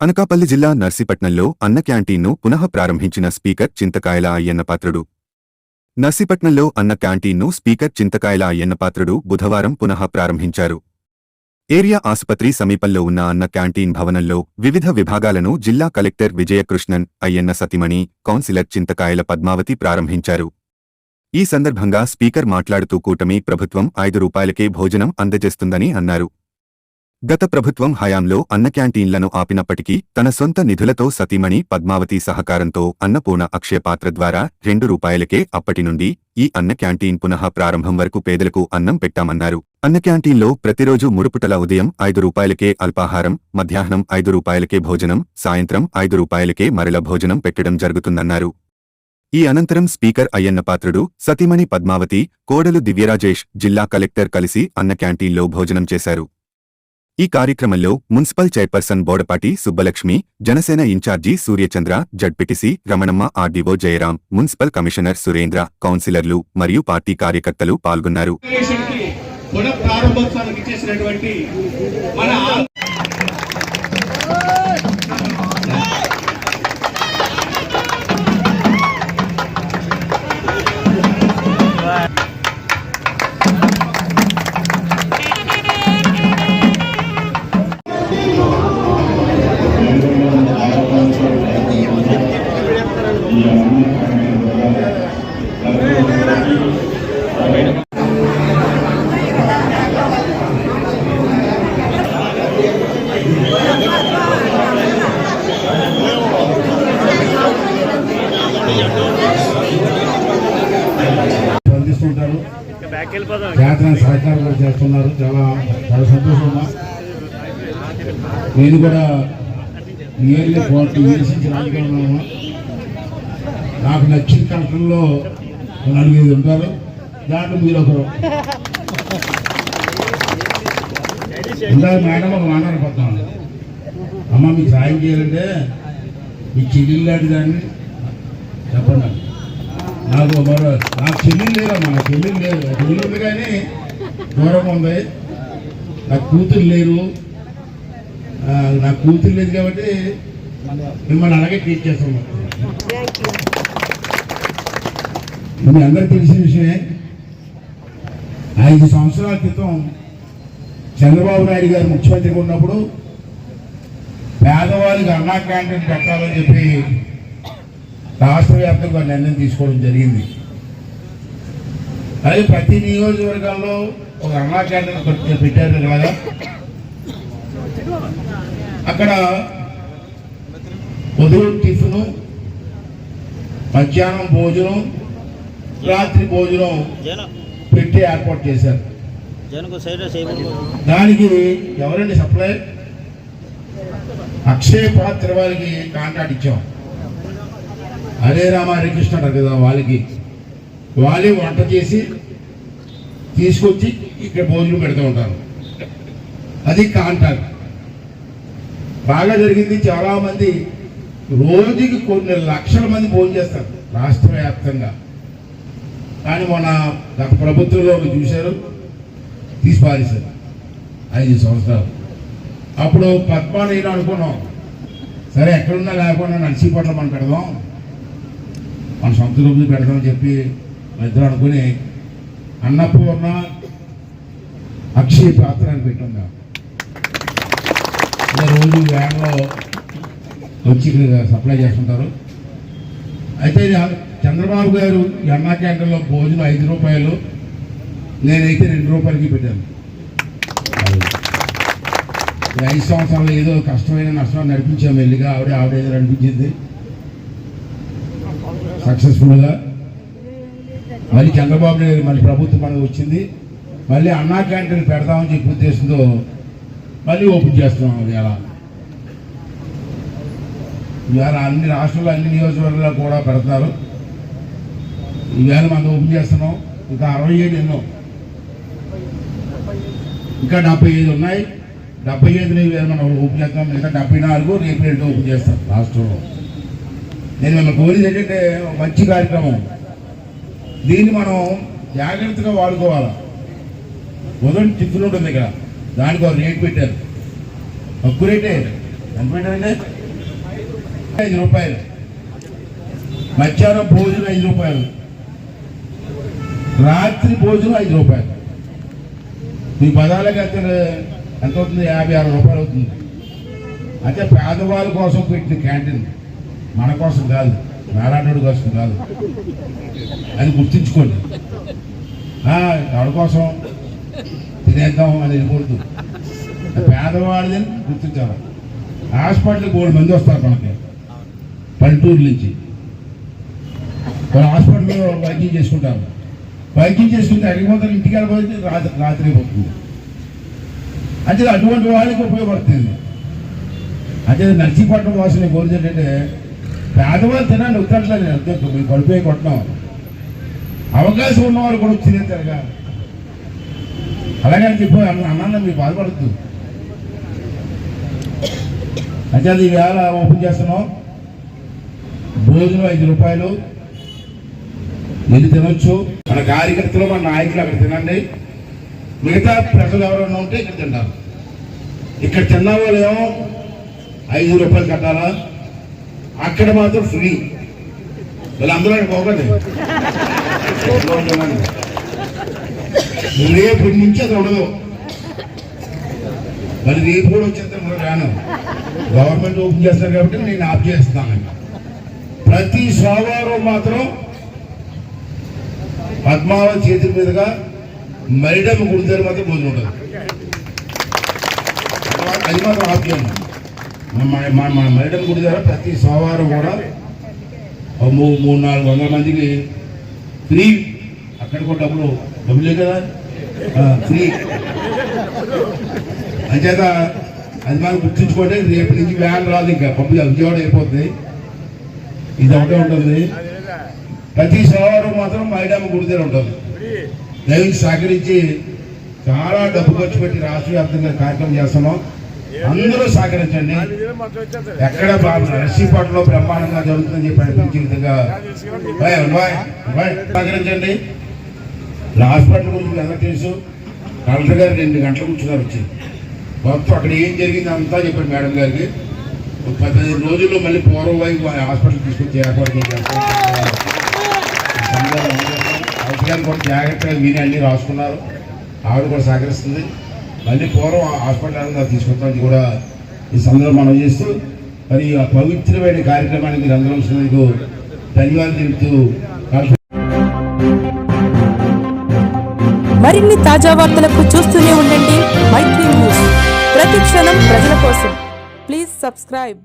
అనకాపల్లి జిల్లా నర్సీపట్నంలో అన్న క్యాంటీన్ను పునః ప్రారంభించిన స్పీకర్ చింతకాయల అయ్యన్నపాత్రుడు నర్సీపట్నంలో అన్న క్యాంటీన్ను స్పీకర్ చింతకాయల అయ్యన్నపాత్రుడు బుధవారం పునః ప్రారంభించారు. ఏరియా ఆసుపత్రి సమీపంలో ఉన్న అన్న క్యాంటీన్ భవనంలో వివిధ విభాగాలను జిల్లా కలెక్టర్ విజయకృష్ణన్ అయ్యన్న సతిమణి కౌన్సిలర్ చింతకాయల పద్మావతి ప్రారంభించారు. ఈ సందర్భంగా స్పీకర్ మాట్లాడుతూ కూటమి ప్రభుత్వం ఐదు రూపాయలకే భోజనం అందజేస్తుందని అన్నారు. గత ప్రభుత్వం హయాంలో అన్న క్యాంటీన్లను ఆపినప్పటికీ తన సొంత నిధులతో సతీమణి పద్మావతి సహకారంతో అన్నపూర్ణ అక్షయపాత్ర ద్వారా రెండు రూపాయలకే అప్పటి నుండి ఈ అన్న క్యాంటీన్ పునః ప్రారంభం వరకు పేదలకు అన్నం పెట్టామన్నారు. అన్న క్యాంటీన్లో ప్రతిరోజు మురుపుటల ఉదయం ఐదు రూపాయలకే అల్పాహారం మధ్యాహ్నం ఐదు రూపాయలకే భోజనం సాయంత్రం ఐదు రూపాయలకే మరల భోజనం పెట్టడం జరుగుతుందన్నారు. ఈ అనంతరం స్పీకర్ అయ్యన్నపాత్రుడు సతీమణి పద్మావతి కోడలు దివ్యరాజేష్ జిల్లా కలెక్టర్ కలిసి అన్న క్యాంటీన్లో భోజనం చేశారు. ఈ కార్యక్రమంలో municipal chairperson Bodapati Subbalakshmi Janasena in-charge Suryachandra ZPTC Ramanamma RDO Jayaram municipal commissioner Surendra కౌన్సిలర్లు మరియు పార్టీ కార్యకర్తలు పాల్గొన్నారు. జాతర సహకారం కూడా చేస్తున్నారు. చాలా చాలా సంతోషంగా. నేను కూడా ఇయర్లీ ఫార్టీ ఇయర్స్ నుంచి రాజకీయంలో నాకు నచ్చిన కలెక్టర్లో నలుగురు ఉంటారు. దాంట్లో మీరు ఒకరు. ఇందాక మేడం ఒక మాట అనుకుంటున్నాను. అమ్మ మీకు సాయం చేయాలంటే మీ చెల్లెలు లాంటి దాన్ని చెప్పండి. నాకు మరో. నాకు చెల్లెలు లేదమ్మా నా చెల్లెలు లేదు చెల్లెలు ఉంది కానీ దూరం ఉంది. నాకు కూతురు లేరు. నాకు కూతురు లేదు కాబట్టి మిమ్మల్ని అలాగే ట్రీట్ చేస్తాము మీ అందరికి తెలిసిన విషయమే ఐదు సంవత్సరాల క్రితం చంద్రబాబు నాయుడు గారు ముఖ్యమంత్రిగా ఉన్నప్పుడు పేదవాళ్ళకి అన్నా క్యాంటీన్ పెట్టాలని చెప్పి రాష్ట్ర వ్యాప్తంగా నిర్ణయం తీసుకోవడం జరిగింది. అలాగే ప్రతి నియోజకవర్గంలో ఒక అన్నా పెట్- పెట్టారు కదా. అక్కడ ఉదయం టిఫిను మధ్యాహ్నం భోజనం రాత్రి భోజనం పెట్టి ఏర్పాటు చేశారు. దానికి ఎవరండి సప్లై అక్షయ పాత్ర వారికి కాంట్రాక్ట్ ఇచ్చాం. హరే రామ హరే కృష్ణ అంటారు కదా వాళ్ళకి. వాళ్ళే వంట చేసి తీసుకొచ్చి ఇక్కడ భోజనం పెడుతూ ఉంటారు. అది కాంటాక్ట్. బాగా జరిగింది చాలా మంది రోజుకి కొన్ని లక్షల మంది భోజనం చేస్తారు రాష్ట్ర వ్యాప్తంగా. కానీ మన గత ప్రభుత్వంలో చూశారు తీసి పారేశారు ఐదు సంవత్సరాలు. అప్పుడు పద్మానీయులు అనుకున్నాం. సరే ఎక్కడున్నా లేకుండా నర్సీపట్నం మనం పెడదాం. మన సొంత రూపులు పెడదామని చెప్పి ఇద్దరు అనుకుని అన్నపూర్ణ అక్షయ పాత్ర అని పెట్టున్నాం రోజు వ్యాన్లో వచ్చి సప్లై చేస్తుంటారు. అయితే చంద్రబాబు గారు అన్నా క్యాంటీన్లో భోజనం ఐదు రూపాయలు నేనైతే రెండు రూపాయలకి పెట్టాను. ఐదు సంవత్సరాలు ఏదో కష్టమైన నష్టం నడిపించాము వెళ్ళిగా ఆవిడ ఆవిడ ఏదో నడిపించింది. సక్సెస్ఫుల్గా మళ్ళీ చంద్రబాబు నాయుడు మళ్ళీ ప్రభుత్వం మనకు వచ్చింది. మళ్ళీ అన్నా క్యాంటీన్ పెడదామని చెప్పి ఉద్దేశంతో మళ్ళీ ఓపెన్ చేస్తున్నాం అది ఇవాళ అన్ని రాష్ట్రాల్లో అన్ని నియోజకవర్గాల్లో కూడా పెడతారు ఈవేళ మనం ఓపెన్ చేస్తున్నాం. ఇంకా అరవై ఏడు ఎన్నో. ఇంకా డెబ్బై ఐదు ఉన్నాయి. డెబ్బై ఐదు ఈవేళ మనం ఓపెన్ చేస్తాం ఇంకా డెబ్బై నాలుగు రేపు రెండు ఓపెన్ చేస్తాం రాష్ట్రంలో. నేను మిమ్మల్ని కోరేది ఏంటంటే మంచి కార్యక్రమం. దీన్ని మనం జాగ్రత్తగా వాడుకోవాలి? ఉదయం టిఫిన్ ఉంటుంది ఇక్కడ. దానికి ఒక రేట్ పెట్టారు. తక్కువ రేటే. ఎంత పెట్టారండి? ఐదు రూపాయలు. మధ్యాహ్నం భోజనం ఐదు రూపాయలు. రాత్రి భోజనం ఐదు రూపాయలు. మీ పదాలకి అయితే ఎంత అవుతుంది? యాభై ఆరు రూపాయలు అవుతుంది. అంటే పేదవాళ్ళ కోసం పెట్టిన క్యాంటీన్. మన కోసం కాదు నారాయణుడి కోసం కాదు అది గుర్తించుకోండి. ఎవరి కోసం? తినేద్దాం అని వెళ్ళకూడదు పేదవాడిదని గుర్తించాలి. హాస్పిటల్కి మూడు మంది వస్తారు మనకి పల్లెటూరు నుంచి. వాళ్ళు హాస్పిటల్లో వైద్యం చేసుకుంటారు. వైద్యం చేసుకుంటే అడిగిపోతారు ఇంటికి వెళ్ళిపోతే రాత్రి రాత్రి పోతుంది. అంటే అటువంటి వాళ్ళకి ఉపయోగపడుతుంది. అంటే నర్సీపట్నం వాసిన కోరిక పేదవాళ్ళు తినండి ఉత్తట్లేదు నేను అర్థం మీరు కడుపు కొట్టడం అవకాశం ఉన్నవారు కూడా వచ్చి తినేస్తారుగా అలాగని చెప్పి అన్న మీరు బాధపడద్దు. అంటే అది వేళ ఓపెన్ చేస్తున్నాం. భోజనం ఐదు రూపాయలు. ఎన్ని తినొచ్చు. మన కార్యకర్తలు మన నాయకులు అక్కడ తినండి. మిగతా ప్రజలు ఎవరైనా ఉంటే ఇక్కడ తింటారు. ఇక్కడ తిన్న వాళ్ళు ఏమో ఐదు రూపాయలు కట్టాలా? అక్కడ మాత్రం ఫ్రీ వీళ్ళందరూ అక్కడ పోకండి. రేపు నుంచి అది ఉండదు. మరి రేపు కూడా వచ్చేస్తే మనం రాను. గవర్నమెంట్ ఓపెన్ చేస్తారు కాబట్టి నేను ఆఫ్ చేస్తాను. ప్రతి సోమవారం మాత్రం పద్మావతి చేతుల మీదుగా మరిడమ్మ గుడి దగ్గర మాత్రం భోజనం ఉండదు అది మాత్రం ఆఫ్ చేయండి. మన మన మా గుడి దగ్గర ప్రతి సోమవారం కూడా మూడు మూడు నాలుగు వందల మందికి ఫ్రీ. అక్కడ కూడా డబ్బులు డబ్బులే కదా? ఫ్రీ. అంచేత అది మనం గుర్తుంచుకోండి రేపు నుంచి వ్యాన్ రాదు ఇంకా. పంపి విజయవాడ అయిపోతుంది ఇది ఒకటే ఉంటుంది. ప్రతి సోమవారం మాత్రం మైడామ గుడి దగ్గర ఉంటుంది. దయచేసి సహకరించి చాలా డబ్బు ఖర్చు పెట్టి రాష్ట్ర వ్యాప్తంగా కార్యక్రమం చేస్తున్నాం. అందరూ సహకరించండి. ఎక్కడ బాబు బ్రహ్మాండంగా జరుగుతుందని చెప్పి అనిపించే విధంగా సహకరించండి. హాస్పిటల్ గురించి ఎలా తెలుసు. కలెక్టర్ గారు రెండు గంటలు కూర్చున్నారు వచ్చి. మొత్తం అక్కడ ఏం జరిగింది అంతా చెప్పారు మేడం గారికి. ఒక పదిహేను రోజుల్లో మళ్ళీ పూర్వం వైపు హాస్పిటల్ తీసుకొచ్చి ఏర్పాటు చేశారు. కూడా జాగ్రత్తగా మీరే అన్ని రాసుకున్నారు. ఆవిడ కూడా సహకరిస్తుంది. మళ్ళీ పూర్వం హాస్పిటల్ తీసుకొస్తామని కూడా ఈ సందర్భం మనం చేస్తూ మరి ఆ పవిత్రమైన కార్యక్రమానికి మీరు అందరం వచ్చినందుకు ధన్యవాదాలు తెలుపుతూ మరిన్ని తాజా వార్తలకు చూస్తూనే ఉండండి మైత్రి న్యూస్. ప్రతి క్షణం ప్రజల కోసం. Please subscribe.